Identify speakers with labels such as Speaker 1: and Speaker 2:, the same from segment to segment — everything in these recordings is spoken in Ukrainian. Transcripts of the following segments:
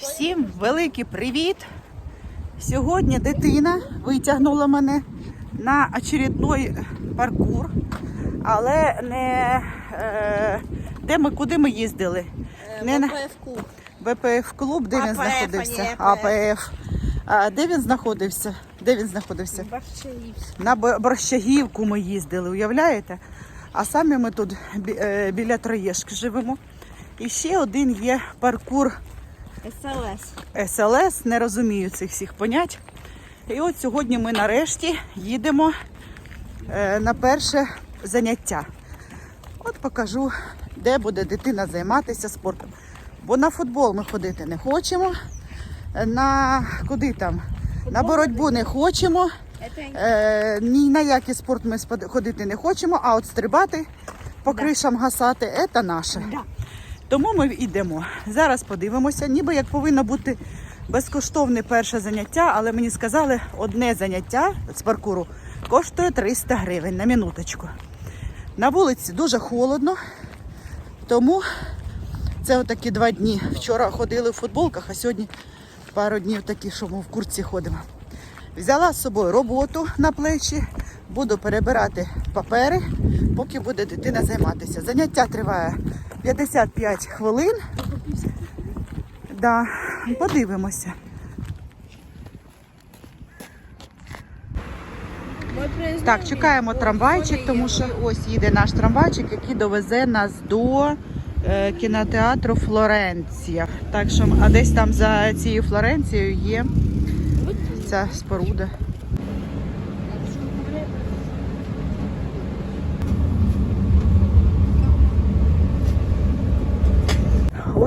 Speaker 1: Всім великий привіт! Сьогодні дитина витягнула мене на очередной паркур, але не е, де ми, куди ми їздили? Не на
Speaker 2: ВПФ-ку.
Speaker 1: ВПФ клуб, де він знаходився? АПФ. А де він знаходився? Де він знаходився? На Борщагівку ми їздили, уявляєте? А самі ми тут е, біля Троєшки живемо. І ще один є паркур
Speaker 2: СЛС.
Speaker 1: СЛС, не розумію цих всіх понять. І от сьогодні ми нарешті їдемо е, на перше заняття. От покажу, де буде дитина займатися спортом. Бо на футбол ми ходити не хочемо. На куди там? На боротьбу не хочемо. Е, ні на який спорт ми ходити не хочемо, а от стрибати по кришам гасати це наше. Тому ми йдемо. Зараз подивимося, ніби як повинно бути безкоштовне перше заняття, але мені сказали, одне заняття з паркуру коштує 300 гривень на минуточку. На вулиці дуже холодно, тому це отакі два дні. Вчора ходили в футболках, а сьогодні пару днів такі, що ми в курці ходимо. Взяла з собою роботу на плечі, буду перебирати папери, поки буде дитина займатися. Заняття триває 55 хвилин. Да, подивимося. Так, чекаємо трамвайчик, тому що ось їде наш трамвайчик, який довезе нас до е, кінотеатру Флоренція. Так що, а десь там за цією Флоренцією є ця споруда.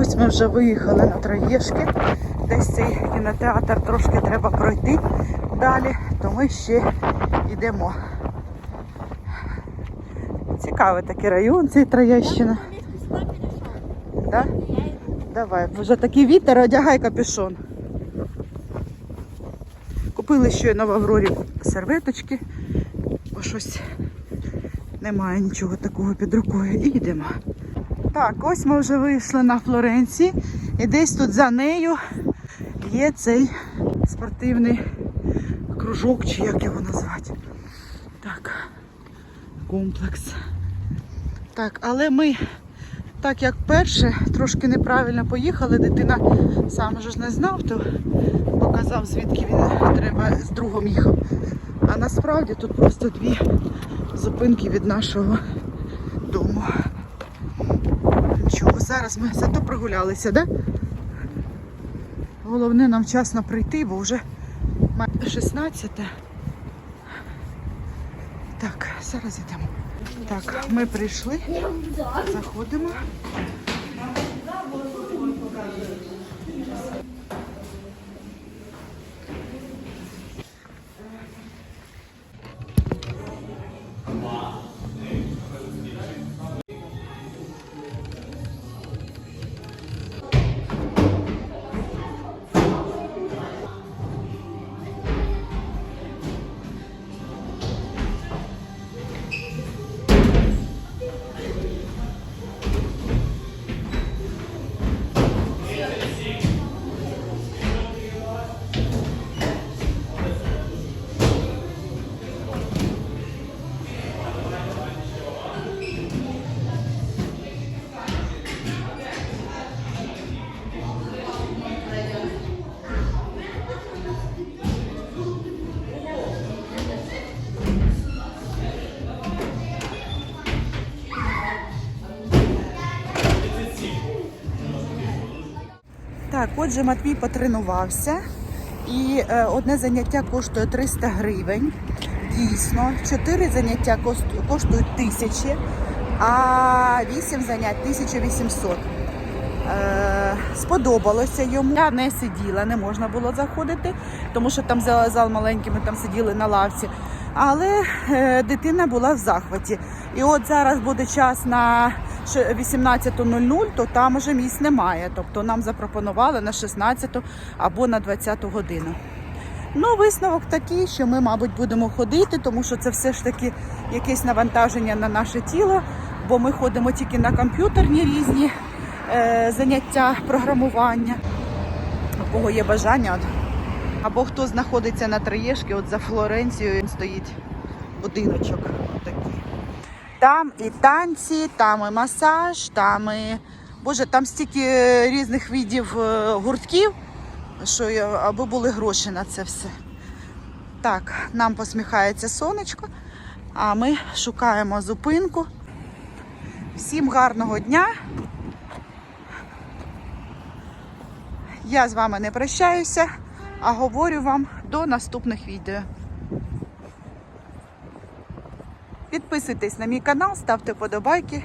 Speaker 1: Ось ми вже виїхали на Троєшки. Десь цей кінотеатр трошки треба пройти далі, то ми ще йдемо. Цікавий такий район, цей Троєщина. Да? Давай, вже такий вітер, одягай капюшон. Купили щойно в Аврорі серветочки, бо щось немає нічого такого під рукою. І йдемо. Так, ось ми вже вийшли на Флоренції, і десь тут за нею є цей спортивний кружок, чи як його назвати. Так, комплекс. Так, але ми так як перше, трошки неправильно поїхали, дитина сам же ж не знав, то показав, звідки він треба з другом їхав. А насправді тут просто дві зупинки від нашого дому. Зараз ми зато прогулялися, да? Головне нам вчасно прийти, бо вже 16. Так, зараз йдемо. Так, ми прийшли. Заходимо. Так, отже, Матвій потренувався. І е, одне заняття коштує 300 гривень. Дійсно, 4 заняття коштують тисячі, а 8 занять 1800. Е, сподобалося йому. Я не сиділа, не можна було заходити, тому що там зал, маленький, ми там сиділи на лавці. Але е, дитина була в захваті. І от зараз буде час на 18.00, то там уже місць немає. Тобто нам запропонували на 16 або на 20 годину. Ну, висновок такий, що ми, мабуть, будемо ходити, тому що це все ж таки якесь навантаження на наше тіло, бо ми ходимо тільки на комп'ютерні різні е, заняття програмування. У кого є бажання. От. Або хто знаходиться на Троєшки, от за Флоренцією стоїть будиночок. Там і танці, там і масаж, там і. Боже, там стільки різних видів е, гуртків, що аби були гроші на це все. Так, нам посміхається сонечко, а ми шукаємо зупинку. Всім гарного дня. Я з вами не прощаюся, а говорю вам до наступних відео. Підписуйтесь на мій канал, ставте подобайки.